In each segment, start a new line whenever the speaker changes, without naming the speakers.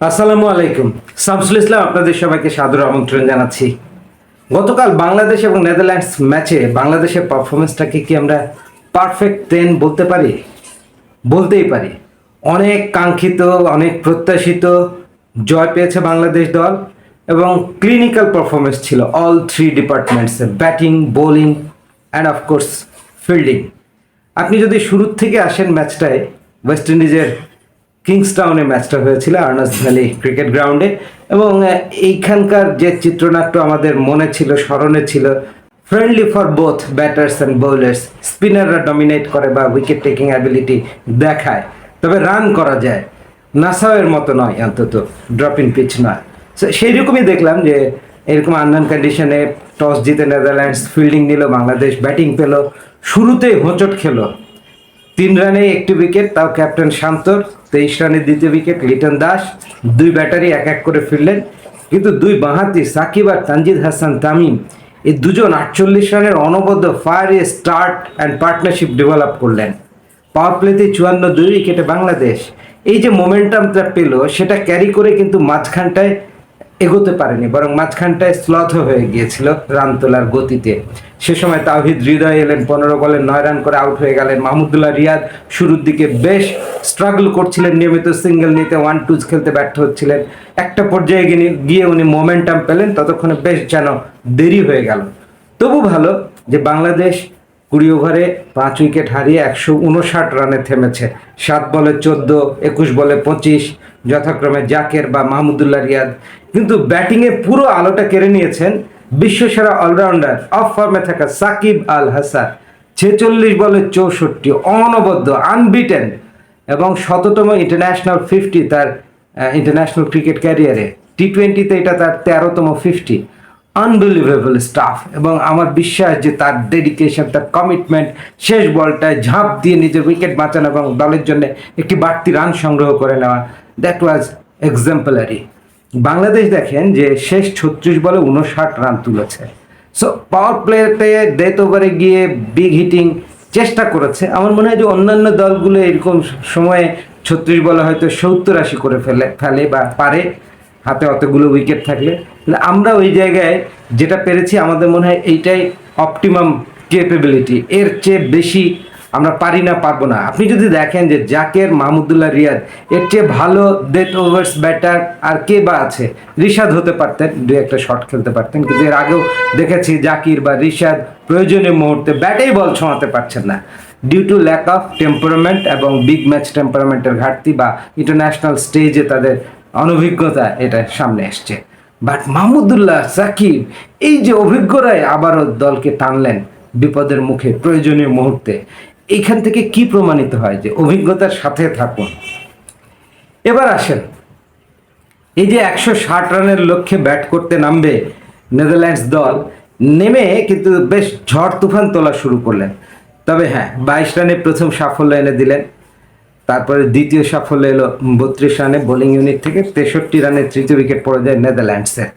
আসসালামু আলাইকুম। শামসুল ইসলাম, আপনাদের সবাইকে সাদর আমন্ত্রণ জানাচ্ছি। গতকাল বাংলাদেশ এবং নেদারল্যান্ডস ম্যাচে বাংলাদেশের পারফরমেন্সটাকে কি আমরা পারফেক্ট টেন বলতে পারি? বলতেই পারি। অনেক কাঙ্ক্ষিত, অনেক প্রত্যাশিত জয় পেয়েছে বাংলাদেশ দল এবং ক্লিনিক্যাল পারফরমেন্স ছিল all three ডিপার্টমেন্টসে batting bowling and of course fielding আপনি যদি শুরুর থেকে আসেন ম্যাচটায় ওয়েস্ট ইন্ডিজের কিংসটাউনে ম্যাচটা হয়েছিল আর্নাস ভ্যালি ক্রিকেট গ্রাউন্ডে। এবং এইখানকার যে চিত্রনাট্য আমাদের মনে ছিল, স্মরণে ছিল friendly for both batters and bowlers স্পিনাররা dominate করে বা উইকেট টেকিং অ্যাবিলিটি দেখায়। তবে রান করা যায়। নাসাওয়ের মতো নয়, অন্তত ড্রপ ইন পিচ নয়। সেই রকমই দেখলাম যে, এরকম আননান কন্ডিশনে টস জিতে নেদারল্যান্ডস ফিল্ডিং নিল, বাংলাদেশ ব্যাটিং পেল, শুরুতেই হোঁচট খেলো। তিন রানে একটি উইকেট তাও ক্যাপ্টেন শান্তর। তেইশ রানে দ্বিতীয় উইকেট লিটন দাস। দুই ব্যাটারি এক এক করে ফিরলেন। কিন্তু দুই বাঁহাতি সাকিব আর তানজিদ হাসান তামিম, এই দুজন আটচল্লিশ রানের অনবদ্য fire start and partnership develop করলেন। পাওয়ার প্লেতে চুয়ান্ন দুই উইকেটে বাংলাদেশ। এই যে মোমেন্টামটা পেল, সেটা ক্যারি করে কিন্তু মাঝখানটায় এগোতে পারেনি, বরং মাঝখানটায় স্লথ হয়ে গিয়েছিল রান তোলার গতিতে। সে সময় তাওহিদ হৃদয় এলেন, পনেরো বলে নয় রান করে আউট হয়ে গেলেন মাহমুদুল্লাহ রিয়াদ। শুরুর দিকে বেশ স্ট্রাগল করছিলেন, নিয়মিত সিঙ্গেল নিতে ওয়ান টুজ খেলতে ব্যর্থ হচ্ছিলেন। একটা পর্যায়ে গিয়ে উনি মোমেন্টাম পেলেন, ততক্ষণে বেশ যেন দেরি হয়ে গেল। তবু ভালো যে বাংলাদেশ কুড়ি ওভারে পাঁচ উইকেট হারিয়ে একশো উনষাট রানে থেমেছে। সাত বলে চোদ্দ, একুশ বলে পঁচিশ যথাক্রমে জাকের বা মাহমুদুল্লাহ রিয়াদ। কিন্তু ব্যাটিংয়ে পুরো আলোটা কেড়ে নিয়েছেন বিশ্বসেরা অলরাউন্ডার অফ ফর্মে থাকা সাকিব আল হাসান ছেচল্লিশ বলে চৌষট্টি, অনবদ্য আনবিটেন এবং শততম ইন্টারন্যাশনাল ফিফটি তার ইন্টারন্যাশনাল ক্রিকেট ক্যারিয়ারে টি টোয়েন্টিতে এটা তার তেরোতম ফিফটি আনবিলিভেবল স্টাফ এবং আমার বিশ্বাস যে তার ডেডিকেশন তার কমিটমেন্ট শেষ বলটায় ঝাঁপ দিয়ে নিজের উইকেট বাঁচানো এবং দলের জন্য একটি বাড়তি রান সংগ্রহ করে নেওয়া দ্যাট ওয়াজ এক্সাম্পলারি বাংলাদেশ দেখেন যে শেষ ছত্রিশ বলে উনষাট রান তুলেছে। সো পাওয়ার প্লেতে ডেথ ওভারে গিয়ে বিগ হিটিং চেষ্টা করেছে। আমার মনে হয় যে অন্যান্য দলগুলো এরকম সময়ে ছত্রিশ বলে হয়তো সত্তর আশি করে ফেলে ফেলে বা পারে। হাতে অতগুলো উইকেট থাকলে। আমরা ওই জায়গায় যেটা পেরেছি, আমাদের মনে হয় এইটাই অপটিমাম কেপেবিলিটি এর চেয়ে বেশি আমরা পারি না, পারব না। আপনি যদি দেখেন যে জাকের, মাহমুদুল্লাহ রিয়াদ, এর চেয়ে ভালো ডেথ ওভার্স ব্যাটার আর কে বা আছে? রিশাদ হতে পারতেন, দু একটা শট খেলতে পারতেন, কিন্তু এর আগেও দেখেছি জাকির বা রিশাদ প্রয়োজনীয় মুহূর্তে ব্যাটেই বল ছোঁয়াতে পারছেন না। Due to lack of temperament এবং বিগ ম্যাচ টেম্পারমেন্টের ঘাটতি বা ইন্টারন্যাশনাল স্টেজে তাদের অনভিজ্ঞতা এটা সামনে এসছে বাট মাহমুদুল্লাহ সাকিব এই যে অভিজ্ঞরাই আবারও দলকে টানলেন বিপদের মুখে প্রয়োজনীয় মুহূর্তে। এইখান থেকে কি প্রমাণিত হয় যে অভিজ্ঞতার সাথে থাকুন? এবার আসেন। এই যে একশো ষাট রানের লক্ষ্যে ব্যাট করতে নামবে নেদারল্যান্ডস দল, নেমে কিন্তু বেশ ঝড় তুফান তোলা শুরু করলেন। তবে হ্যাঁ বাইশ রানে প্রথম সাফল্য এনে দিলেন। তারপরে দ্বিতীয় সাফল্য এলো বত্রিশ রানে বোলিং ইউনিট থেকে তেষট্টি রানে তৃতীয় উইকেট পড়ে যায় নেদারল্যান্ডসের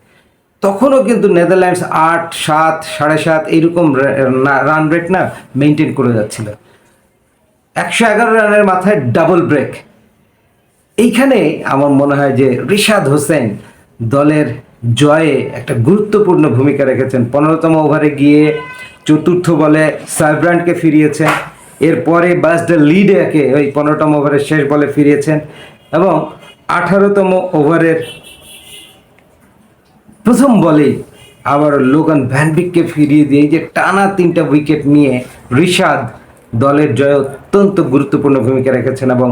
তখনও কিন্তু নেদারল্যান্ডস আট, সাত, সাড়ে সাত, এইরকম রান রেট না মেনটেন করে যাচ্ছিল। একশো এগারো রানের মাথায় ডাবল ব্রেক এইখানে আমার মনে হয় যে রিশাদ হোসেন দলের জয়ে একটা গুরুত্বপূর্ণ ভূমিকা রেখেছেন। পনেরোতম ওভারে গিয়ে চতুর্থ বলে সাইব্রান্ডকে ফিরিয়েছেন। এরপরে বাসডা লিডেকে ওই পনেরোতম ওভারের শেষ বলে ফিরিয়েছেন এবং আঠারোতম ওভারের প্রথম বলে আবার লোগান ভ্যানবিককে ফিরিয়ে দিয়ে যে টানা তিনটা উইকেট নিয়ে রিশাদ দলের জয় অত্যন্ত গুরুত্বপূর্ণ ভূমিকা রেখেছেন এবং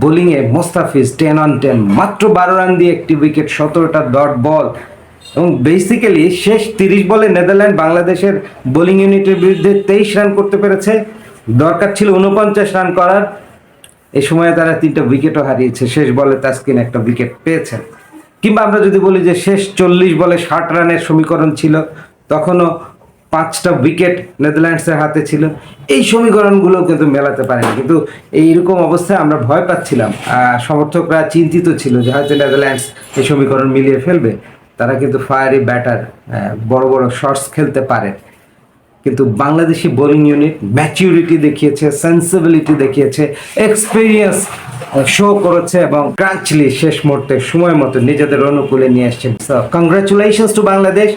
বোলিংয়ে মোস্তাফিজ টেন অন টেন মাত্র বারো রান দিয়ে একটি উইকেট সতেরোটা ডট বল এবং বেসিক্যালি শেষ তিরিশ বলে নেদারল্যান্ড বাংলাদেশের বোলিং ইউনিটের বিরুদ্ধে তেইশ রান করতে পেরেছে। দরকার ছিল উনপঞ্চাশ রান করার। এই সময়ে তারা তিনটা উইকেটও হারিয়েছে। শেষ বলে তাসকিন একটা উইকেট পেয়েছেন। কিংবা আমরা যদি বলি যে শেষ চল্লিশ বলে ষাট রানের সমীকরণ ছিল, তখনও পাঁচটা উইকেট নেদারল্যান্ডসের হাতে ছিল। এই সমীকরণগুলো কিন্তু মেলাতে পারেনি। কিন্তু এইরকম অবস্থায় আমরা ভয় পাচ্ছিলাম। সমর্থকরা চিন্তিত ছিল যে হয়তো নেদারল্যান্ডস এই সমীকরণ মিলিয়ে ফেলবে। তারা কিন্তু ফায়ারি ব্যাটার বড় বড় শর্টস খেলতে পারে। কিন্তু বাংলাদেশি বোলিং ইউনিট ম্যাচিউরিটি দেখিয়েছে সেন্সিবিলিটি দেখিয়েছে এক্সপিরিয়েন্স শো করেছে এবং ক্রাঞ্চলি শেষ মুহূর্তে সময় মতো নিজেদের অনুকূলে নিয়ে এসছেন কংগ্রাচুলেশনস টু বাংলাদেশ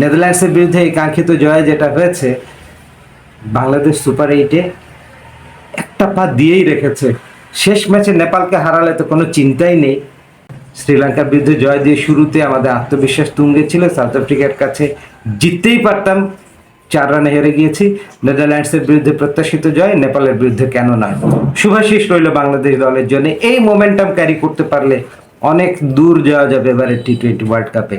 নেদারল্যান্ডসের বিরুদ্ধে এই কাঙ্ক্ষিত জয় যেটা হয়েছে, বাংলাদেশ সুপার এইটে একটা পা দিয়েই রেখেছে। শেষ ম্যাচে নেপালকে হারালে তো কোনো চিন্তাই নেই। শ্রীলঙ্কার বিরুদ্ধে জয় দিয়ে শুরুতে আমাদের আত্মবিশ্বাস তুঙ্গে ছিল, সাউথ আফ্রিকার কাছে জিততেই পারতাম। চার রানে হেরে গিয়েছি। নেদারল্যান্ডসের বিরুদ্ধে প্রত্যাশিত জয়, নেপালের বিরুদ্ধে কেন নয় শুভাশিস রইল বাংলাদেশ দলের জন্য। এই মোমেন্টাম ক্যারি করতে পারলে অনেক দূর যাওয়া যাবে এবারে টি টোয়েন্টি ওয়ার্ল্ড কাপে